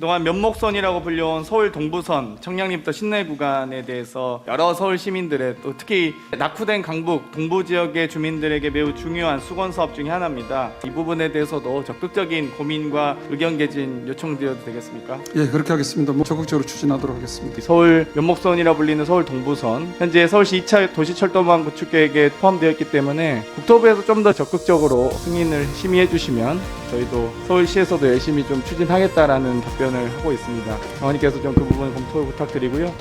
그동안 면목선이라고 불려온 서울 동부선 청량리부터 신내 구간에 대해서 여러 서울 시민들의 또 특히 낙후된 강북 동부 지역의 주민들에게 매우 중요한 수건 사업 중에 하나입니다. 이 부분에 대해서도 적극적인 고민과 의견 개진 요청드려도 되겠습니까? 예, 그렇게 하겠습니다. 뭐 적극적으로 추진하도록 하겠습니다. 서울 면목선이라 불리는 서울 동부선 현재 서울시 2차 도시철도망 구축 계획에 포함되어 있기 때문에 국토부에서 좀 더 적극적으로 승인을 심의해 주시면 저희도 서울시에서도 열심히 좀 추진하겠다라는 답변을 하고 있습니다. 장관님께서 좀 그 부분 검토 부탁드리고요.